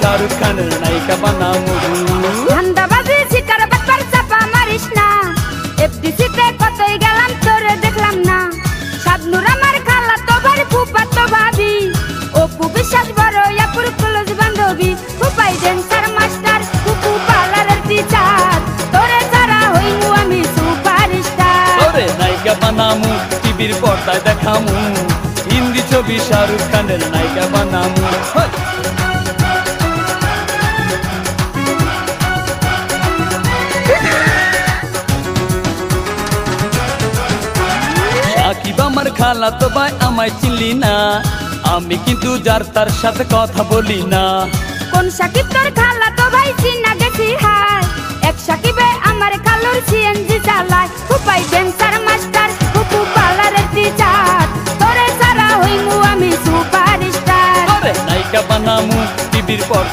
শাহরুখ খানের নায়িকা বানামু ধান্দাবাজি শিকার ব্যাপার চাপা মারিস না। এফডিসিতে কতই গেলাম তোরে দেখলাম না। শাবনুর আমার খালা তো বাড়ি ফুপা তো ভাবি অপু বিশ্বাস বড় ইয়াপুর কলেজ বান্ধবী। ফুপাই ডেন্সার মাস্টার ফুপু পার্লারের টিচার তোরে যারা হইমু আমি সুপারস্টার। ওরে নায়িকা বানামু টিভির পর্দায় দেখামু। হিন্দি ছবি শাহরুখ খানের নায়িকা বানামু। সাকিব আমার খালা তো ভাই আমায় চিনলি না। আমি কিন্তু যার তার সাথে কথা বলি না। কোন সাকিব তোর খালা তো ভাই চিনা গেছি হাই এক সাকিবে আমার খালুর সিএনজি চালায়। ফুপাই ডেন্সার মাস্টার ফুপু পার্লারের টিচার তোরে সারা হইমু আমি সুপারস্টার। ওরে নায়িকা বানামু টিভির পর।